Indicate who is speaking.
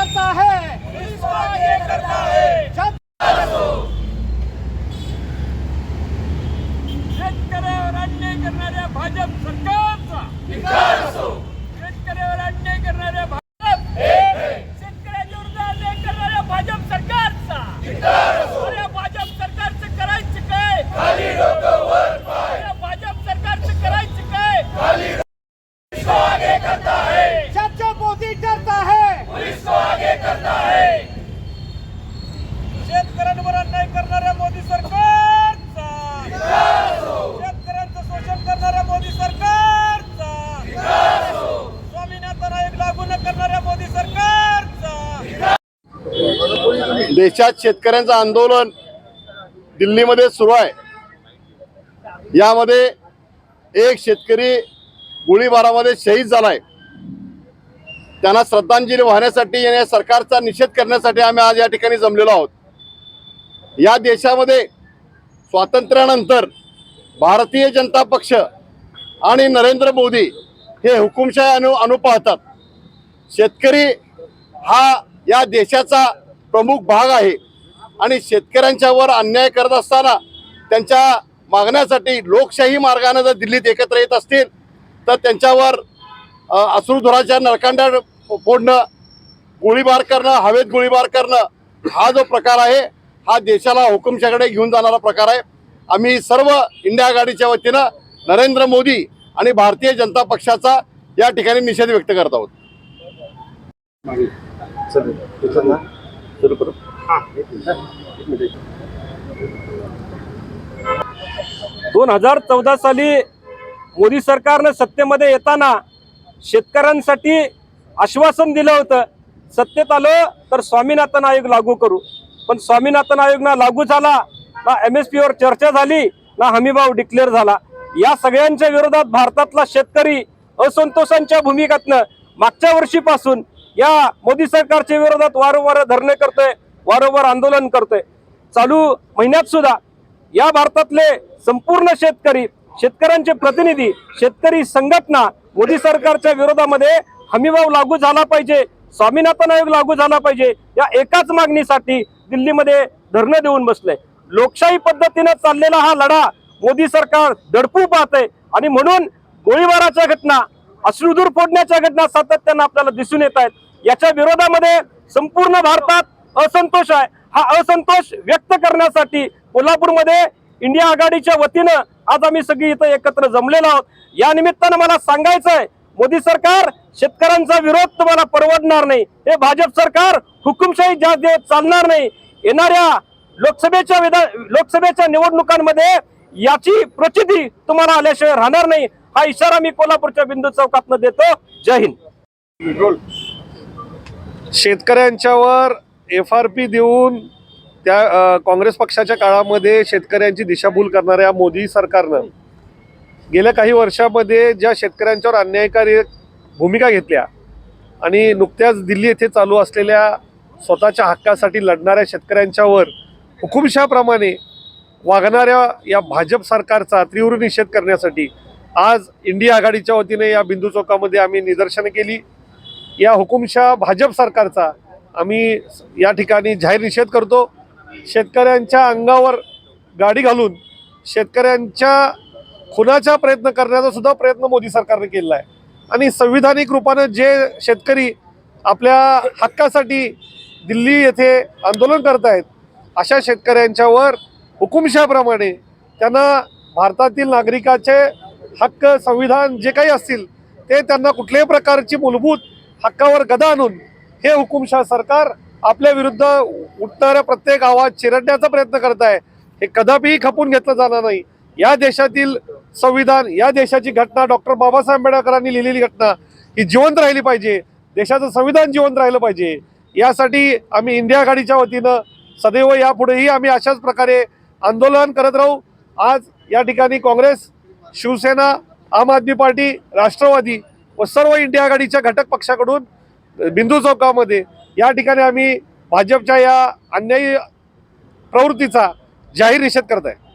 Speaker 1: करता है छत
Speaker 2: शेतकऱ्यावर अन्याय करणाऱ्या भाजप सरकारचा शेतकऱ्यावर अन्याय करणाऱ्या भाजप शेतकऱ्याच्या विरुद्ध अन्याय करणाऱ्या भाजप सरकारचा अरे भाजप सरकारचं करायचं काय अरे भाजप सरकारचं करायचं काय
Speaker 1: छत मोदी डरता है
Speaker 2: शेतकऱ्यांवर अन्याय करणाऱ्या मोदी सरकारचा शेतकऱ्यांचं शोषण करणाऱ्या मोदी सरकारचा स्वामीनाथन आयोग लागू न करणाऱ्या मोदी सरकारचा
Speaker 3: देशात शेतकऱ्यांचं आंदोलन दिल्लीमध्ये सुरू आहे. यामध्ये एक शेतकरी गोळीबारामध्ये शहीद झालाय. त्यांना श्रद्धांजली वाहण्यासाठी आणि सरकारचा निषेध करण्यासाठी आम्ही आज या ठिकाणी जमलेलो आहोत. या देशामध्ये स्वातंत्र्यानंतर भारतीय जनता पक्ष आणि नरेंद्र मोदी हे हुकुमशाही अनु अनुपाहतात शेतकरी हा या देशाचा प्रमुख भाग आहे. आणि शेतकऱ्यांच्यावर अन्याय करत असताना त्यांच्या मागण्यासाठी लोकशाही मार्गाने जर दिल्लीत एकत्र येत असतील तर त्यांच्यावर अ, अश्रुधुराच्या नरकांड्या फोडणं गोळीबार करणं हवेत गोळीबार करणं हा जो प्रकार आहे हा देशाला हुकुमशाकडे घेऊन जाणारा प्रकार आहे. आम्ही सर्व इंडिया आघाडीच्या वतीनं नरेंद्र मोदी आणि भारतीय जनता पक्षाचा या ठिकाणी निषेध व्यक्त करत आहोत.
Speaker 2: दोन हजार चौदा साली मोदी सरकारनं सत्तेमध्ये येताना शेतकऱ्यांसाठी आश्वासन दिलं होतं सत्तेत आलं तर स्वामीनाथन आयोग लागू करू. पण स्वामीनाथन आयोग ना लागू झाला ना एम एस वर चर्चा झाली ना हमीभाव डिक्लेअर झाला. या सगळ्यांच्या विरोधात भारतातला शेतकरी असंतोषांच्या भूमिकातनं मागच्या वर्षीपासून या मोदी सरकारच्या विरोधात वारंवार धरणे करतोय वारंवार आंदोलन करतोय. चालू महिन्यात सुद्धा या भारतातले संपूर्ण शेतकरी शेतकऱ्यांचे प्रतिनिधी शेतकरी संघटना मोदी सरकारच्या विरोधामध्ये हमीभाव लागू झाला पाहिजे स्वामीनाथन आयोग लागू झाला पाहिजे या एकाच मागणीसाठी दिल्लीमध्ये धरणं देऊन बसले. लोकशाही पद्धतीनं चाललेला हा लढा मोदी सरकार दडपू पाहते आणि म्हणून गोळीबाराच्या घटना अश्रुधूर फोडण्याच्या घटना सातत्यानं आपल्याला दिसून येत आहेत. याच्या विरोधामध्ये संपूर्ण भारतात असंतोष आहे. हा असंतोष व्यक्त करण्यासाठी कोल्हापूरमध्ये इंडिया आघाडीच्या वतीनं आज आम्ही सगळी इथं एकत्र जमलेलो आहोत. या निमित्तानं मला सांगायचं आहे मोदी सरकार शेतकऱ्यांचा विरोध तुम्हाला परवडणार नाही. हे भाजप सरकार हुकुमशाही ज्या देत चालणार नाही. येणाऱ्या लोकसभेच्या विधान लोकसभेच्या निवडणुकांमध्ये याची प्रचिती तुम्हाला आल्याशिवाय राहणार नाही. हा इशारा मी कोल्हापूरच्या बिंदू चौकातनं देतो. जय हिंद.
Speaker 4: शेतकऱ्यांच्यावर एफ आर पी देऊन त्या काँग्रेस पक्षाच्या काळामध्ये शेतकऱ्यांची दिशाभूल करणाऱ्या मोदी सरकारनं गेल्या काही वर्षामध्ये ज्या शेतकऱ्यांच्यावर अन्यायकारी भूमिका घेतल्या आणि नुकत्याच दिल्ली येथे चालू असलेल्या स्वतःच्या हक्कासाठी लढणाऱ्या शेतकऱ्यांच्यावर हुकुमशाप्रमाणे वागणाऱ्या या भाजप सरकारचा तीव्र निषेध करण्यासाठी आज इंडिया आघाडीच्या वतीने या बिंदू चौकामध्ये आम्ही निदर्शनं केली. या हुकुमशा भाजप सरकारचा आम्ही या ठिकाणी जाहीर निषेध करतो. शेतकऱ्यांच्या अंगावर गाडी घालून शेतकऱ्यांच्या खुनाचा प्रयत्न करण्याचा सुद्धा प्रयत्न मोदी सरकारने केलेला आहे. आणि संविधानिक रूपानं जे शेतकरी आपल्या हक्कासाठी दिल्ली येथे आंदोलन करत आहेत अशा शेतकऱ्यांच्यावर हुकुमशाप्रमाणे त्यांना भारतातील नागरिकाचे हक्क संविधान जे काही असतील ते त्यांना कुठल्याही प्रकारची मूलभूत हक्कावर गदा आणून हे हुकुमशाह सरकार आपल्या विरुद्ध उठणाऱ्या प्रत्येक आवाज चिरडण्याचा प्रयत्न करत आहे. हे कदापिही खपून घेतलं जाणार नाही. या देशातील संविधान या देशाची घटना डॉक्टर बाबासाहेब आंबेडकरांनी लिहिलेली घटना ही जिवंत राहिली पाहिजे. देशाचं संविधान जिवंत राहिलं पाहिजे. यासाठी आम्ही इंडिया आघाडीच्या वतीनं सदैव यापुढेही आम्ही अशाच प्रकारे आंदोलन करत राहू. आज या ठिकाणी काँग्रेस शिवसेना आम आदमी पार्टी राष्ट्रवादी व सर्व इंडिया आघाडीच्या घटक पक्षाकडून बिंदू चौकामध्ये या ठिकाणी आम्ही भाजपच्या या अन्यायी प्रवृत्तीचा जाहीर निषेध करत आहे.